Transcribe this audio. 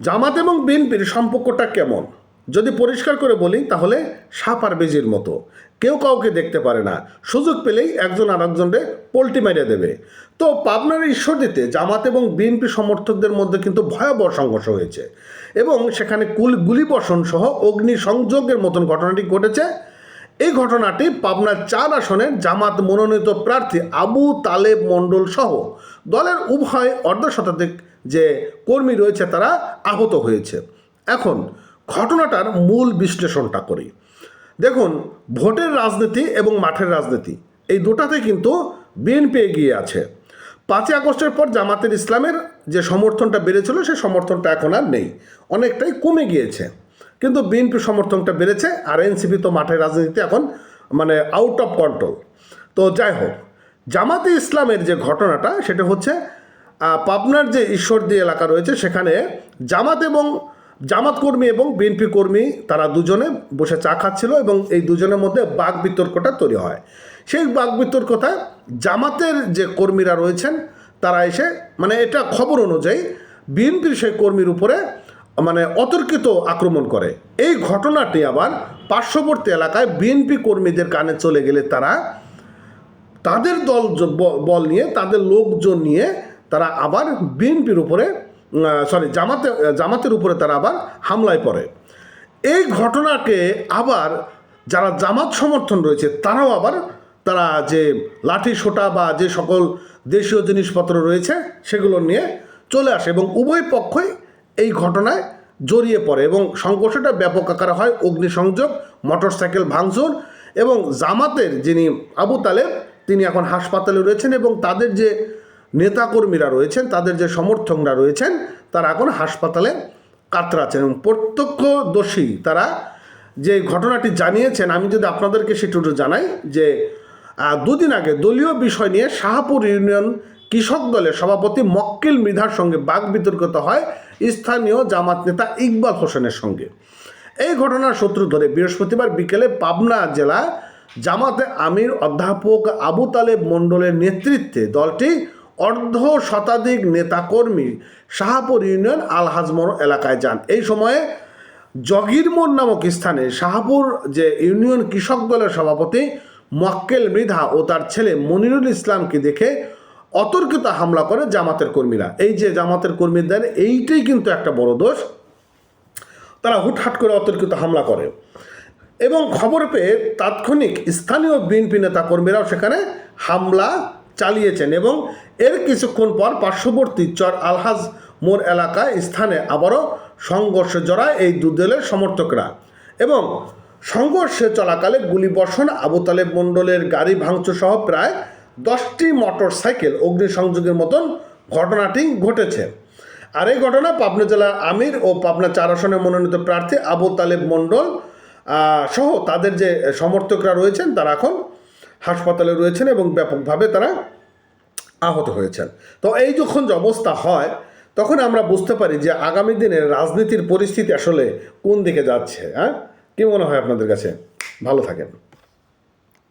জামাত এবং বিএনপির সম্পর্কটা কেমন? যদি পরিষ্কার করে বলি, তাহলে সাপ আর বেজির মতো। কেউ কাউকে দেখতে পারে না। সুযোগ পেলেই একজন আর একজনকে পোল্টি মেরে দেবে। তো পাবনার ঈশ্বরদীতে জামাত এবং বিএনপি সমর্থকদের মধ্যে কিন্তু ভয়াবহ সংঘর্ষ হয়েছে। এবং সেখানে কুল গুলিবর্ষণ সহ অগ্নি সংযোগের মতন ঘটনাটি ঘটেছে। এই ঘটনাটি পাবনার চার আসনের জামাত মনোনীত প্রার্থী আবু তালেব মণ্ডল সহ দলের উভয় অর্ধশতাধিক যে কর্মী রয়েছে তারা আহত হয়েছে। এখন ঘটনাটার মূল বিশ্লেষণটা করি। দেখুন, ভোটের রাজনীতি এবং মাঠের রাজনীতি, এই দুটাতে কিন্তু বিএনপি এগিয়ে আছে। পাঁচই আগস্টের পর জামাতের ইসলামের যে সমর্থনটা বেড়েছিল, সেই সমর্থনটা এখন আর নেই। অনেকটাই কমে গিয়েছে। কিন্তু বিএনপি সমর্থনটা বেড়েছে, আর এনসিপি তো মাঠের রাজনীতিতে এখন মানে আউট অফ কন্ট্রোল তো যাই হোক, জামাতে ইসলামের যে ঘটনাটা, সেটা হচ্ছে পাবনার যে ঈশ্বরদী এলাকা রয়েছে, সেখানে জামাত এবং জামাত কর্মী এবং বিএনপি কর্মী, তারা দুজনে বসে চা খাচ্ছিল এবং এই দুজনের মধ্যে বাক বিতর্কটা তৈরি হয়। সেই বাক বিতর্কতায় জামাতের যে কর্মীরা রয়েছেন, তারা এসে মানে এটা খবর অনুযায়ী বিএনপির সেই কর্মীর উপরে মানে অতর্কিত আক্রমণ করে। এই ঘটনাটি আবার পার্শ্ববর্তী এলাকায় বিএনপি কর্মীদের কানে চলে গেলে তারা, তাদের দল বল নিয়ে, তাদের লোকজন নিয়ে তারা আবার বিএনপির উপরে সরি জামাতে, জামাতের উপরে তারা আবার হামলায় পড়ে। এই ঘটনাকে আবার যারা জামাত সমর্থন রয়েছে, তারাও আবার তারা যে লাঠি সোটা বা যে সকল দেশীয় জিনিসপত্র রয়েছে, সেগুলো নিয়ে চলে আসে এবং উভয় পক্ষই এই ঘটনায় জড়িয়ে পড়ে এবং সংঘর্ষটা ব্যাপক আকারে হয়, অগ্নিসংযোগ, মোটরসাইকেল ভাঙচুর এবং জামাতের যিনি আবু তালেব, তিনি এখন হাসপাতালে রয়েছেন এবং তাদের যে নেতাকর্মীরা রয়েছেন, তাদের যে সমর্থকরা রয়েছেন, তারা এখন হাসপাতালে কাতরাচ্ছেন এবং প্রত্যক্ষদর্শী তারা যে ঘটনাটি জানিয়েছেন, আমি যদি আপনাদেরকে সেটুকু জানাই যে দুদিন আগে দলীয় বিষয় নিয়ে শাহপুর ইউনিয়ন কৃষক দলের সভাপতি মক্কিল মৃধার সঙ্গে বাক বিতর্কিত হয় স্থানীয় জামাত নেতা ইকবাল হোসেনের সঙ্গে। এই ঘটনার সূত্র ধরে বৃহস্পতিবার বিকেলে পাবনা জেলা জামাতে আমির অধ্যাপক আবু তালেব মণ্ডলের নেতৃত্বে দলটি অর্ধ শতাধিক নেতাকর্মী শাহপুর ইউনিয়ন আলহাজমর এলাকায় যান। এই সময়ে জগিরমোড় নামক স্থানে শাহপুর যে ইউনিয়ন কৃষক দলের সভাপতি মক্কেল মৃধা ও তার ছেলে মনিরুল ইসলামকে দেখে অতর্কিত হামলা করে জামাতের কর্মীরা। এই যে জামাতের কর্মীদের, এইটাই কিন্তু একটা বড় দোষ। তারা হুটহাট করে অতর্কিত হামলা করে। এবং খবর পেয়ে তাৎক্ষণিক স্থানীয় বিএনপি নেতা কর্মীরাও সেখানে হামলা চালিয়েছেন এবং এর কিছুক্ষণ পর পার্শ্ববর্তী চর আলহাজ মোড় এলাকায় স্থানে আবারও সংঘর্ষে জড়ায় এই দুদলের সমর্থকরা এবং সংঘর্ষে চলাকালে গুলিবর্ষণ আবু তালেব মণ্ডলের গাড়ি ভাঙচুর সহ প্রায় দশটি মোটর সাইকেল অগ্নিসংযোগের মতন ঘটনাটি ঘটেছে। আর এই ঘটনা পাবনা জেলার আমির ও পাবনা চার আসনে মনোনীত প্রার্থী আবু তালেব মণ্ডল সহ তাদের যে সমর্থকরা রয়েছেন তারা এখন হাসপাতালে রয়েছেন এবং ব্যাপকভাবে তারা আহত হয়েছেন। তো এই যখন যে অবস্থা হয়, তখন আমরা বুঝতে পারি যে আগামী দিনে রাজনীতির পরিস্থিতি আসলে কোন দিকে যাচ্ছে হ্যাঁ? কী মনে হয় আপনাদের কাছে? ভালো থাকেন।